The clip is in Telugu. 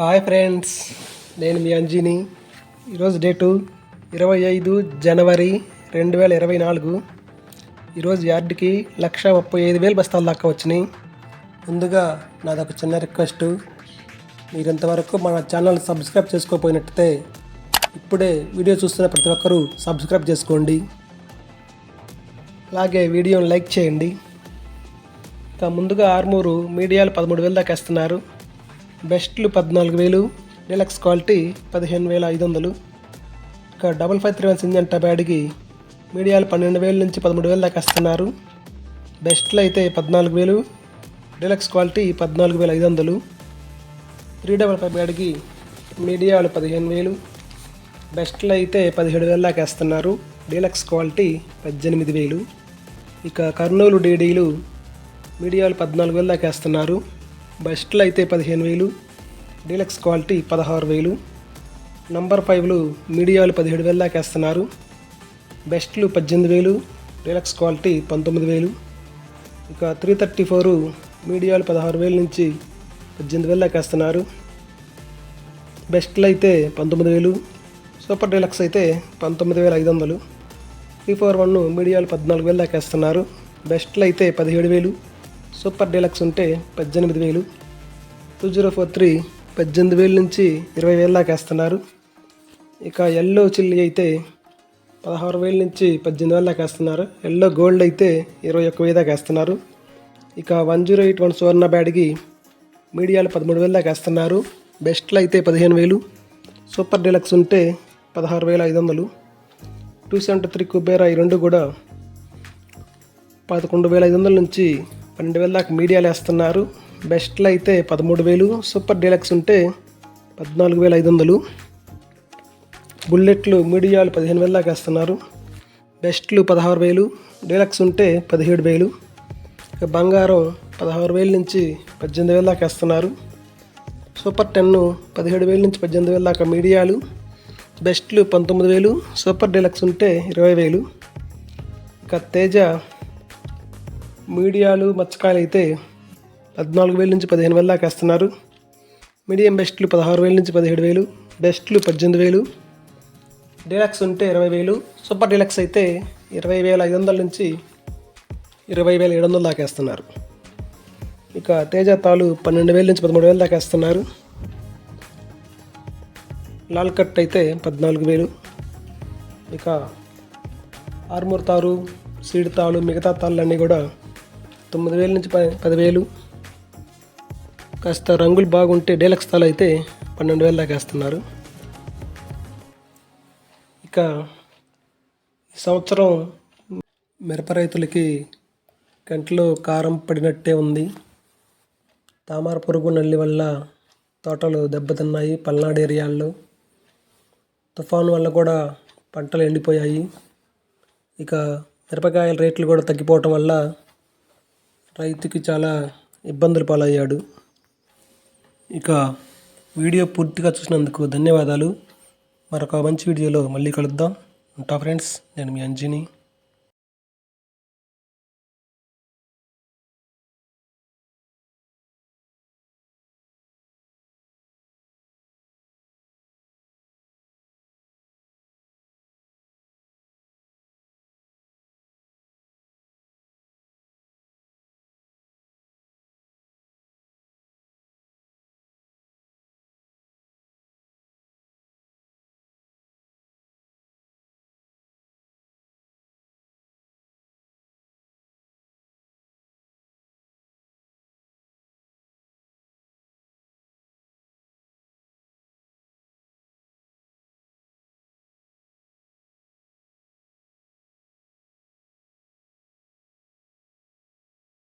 హాయ్ ఫ్రెండ్స్ నేను మీ అంజిని. ఈరోజు డేటు ఇరవై ఐదు జనవరి రెండు వేల ఇరవై నాలుగు. ఈరోజు యార్డ్కి లక్ష ముప్పై ఐదు వేలు బస్తాల దాకా వచ్చినాయి. ముందుగా నాదొక చిన్న రిక్వెస్ట్. మీరు ఇంతవరకు మన ఛానల్ సబ్స్క్రైబ్ చేసుకోకపోయినట్టయితే ఇప్పుడే వీడియో చూస్తున్న ప్రతి ఒక్కరూ సబ్స్క్రైబ్ చేసుకోండి. అలాగే వీడియోని లైక్ చేయండి. ఇక ముందుగా ఆర్మూరు మీడియాలు పదమూడు వేలు దాకా వేస్తున్నారు. బెస్ట్లు పద్నాలుగు వేలు డీలక్స్ క్వాలిటీ పదిహేను వేల ఐదు వందలు. ఇక double five three one Syngenta బ్యాడ్కి మీడియాలు పన్నెండు వేల నుంచి పదమూడు వేలు దాకా వేస్తున్నారు బెస్ట్లు అయితే పద్నాలుగు వేలు డీలక్స్ క్వాలిటీ పద్నాలుగు వేల ఐదు వందలు. త్రీ డబల్ ఫైవ్ బ్యాడ్కి మీడియాలు పదిహేను వేలు బెస్ట్లు అయితే పదిహేడు వేల దాకా వేస్తున్నారు డీలక్స్ క్వాలిటీ పద్దెనిమిది వేలు. ఇక కర్నూలు డీడీలు మీడియాలు పద్నాలుగు వేల దాకా వేస్తున్నారు బెస్ట్లు అయితే పదిహేను వేలు డీలక్స్ క్వాలిటీ పదహారు వేలు. నంబర్ ఫైవ్లు మీడియాలు పదిహేడు వేలు దాకా వేస్తున్నారు. బెస్ట్లు పద్దెనిమిది వేలు డీలక్స్ క్వాలిటీ పంతొమ్మిది వేలు. ఇక త్రీ థర్టీ ఫోరు మీడియాలు పదహారు వేల నుంచి పద్దెనిమిది వేలు దాకా వేస్తున్నారు. బెస్ట్లు అయితే పంతొమ్మిది వేలు సూపర్ డీలక్స్ అయితే పంతొమ్మిది వేల ఐదు వందలు. త్రీ ఫోర్ వన్ మీడియాలు పద్నాలుగు వేలు దాకా వేస్తున్నారు. బెస్ట్లు అయితే పదిహేడు వేలు సూపర్ డీలక్స్ ఉంటే పద్దెనిమిది వేలు. టూ జీరో ఫోర్ త్రీ పద్దెనిమిది వేల నుంచి ఇరవై వేల దాకా వేస్తున్నారు. ఇక ఎల్లో చిల్లి అయితే పదహారు వేల నుంచి పద్దెనిమిది వేల దాకా వేస్తున్నారు. ఎల్లో గోల్డ్ అయితే ఇరవై ఒక్క వేల దాకా వేస్తున్నారు. ఇక one zero eight one Suvarna బ్యాడ్కి మీడియాలు పదమూడు వేల దాకా వేస్తున్నారు. బెస్ట్లు అయితే పదిహేను వేలు. సూపర్ డీలక్స్ ఉంటే పదహారు వేల ఐదు వందలు. టూ సెవెంటీ త్రీ కుబేరా ఈ రెండు కూడా పదకొండు వేల ఐదు వందల నుంచి పన్నెండు వేల దాకా మీడియాలు వేస్తున్నారు. బెస్ట్లు అయితే పదమూడు వేలు. సూపర్ డీలక్స్ ఉంటే పద్నాలుగు వేల ఐదు వందలు. బుల్లెట్లు మీడియాలు పదిహేను వేల దాకా వేస్తున్నారు. బెస్ట్లు పదహారు వేలు. డీలక్స్ ఉంటే పదిహేడు వేలు. బంగారం పదహారు వేల నుంచి పద్దెనిమిది వేల దాకా వేస్తున్నారు. సూపర్ టెన్ పదిహేడు వేల నుంచి పద్దెనిమిది వేల దాకా మీడియాలు. బెస్ట్లు పంతొమ్మిది వేలు. సూపర్ డీలక్స్ ఉంటే ఇరవై వేలు. ఇక తేజ మీడియాలు మచ్చకాయలు అయితే పద్నాలుగు వేల నుంచి పదిహేను వేల దాకా వేస్తున్నారు. మీడియం బెస్ట్లు పదహారు వేల నుంచి పదిహేడు వేలు బెస్ట్లు పద్దెనిమిది వేలు డీలక్స్ ఉంటే ఇరవై వేలు సూపర్ డీలక్స్ అయితే ఇరవై వేల ఐదు వందల నుంచి ఇరవై వేల ఏడు వందల దాకా వేస్తున్నారు. ఇక తేజ తాలు పన్నెండు వేల నుంచి పదమూడు వేల దాకా వేస్తున్నారు. లాల్ కట్ అయితే పద్నాలుగు వేలు. ఇక ఆర్మూర్ తారు సీడ్ తాలు మిగతా తాళ్ళన్నీ కూడా తొమ్మిది వేల నుంచి పది పదివేలు. కాస్త రంగులు బాగుంటే డీలక్స్ స్థలం అయితే పన్నెండు వేల దాకా వేస్తున్నారు. ఇక ఈ సంవత్సరం మిరప రైతులకి కంట్లో కారం పడినట్టే ఉంది. తామర పురుగు నల్లి వల్ల తోటలు దెబ్బతిన్నాయి పల్నాడు ఏరియాల్లో. తుఫాను వల్ల కూడా పంటలు ఎండిపోయాయి. ఇక మిరపకాయల రేట్లు కూడా తగ్గిపోవటం వల్ల రైతుకి చాలా ఇబ్బందులు పాలయ్యాడు. ఇక వీడియో పూర్తిగా చూసినందుకు ధన్యవాదాలు. మరొక మంచి వీడియోలో మళ్ళీ కలుద్దాం. ఉంటా ఫ్రెండ్స్ నేను మీ అంజిని.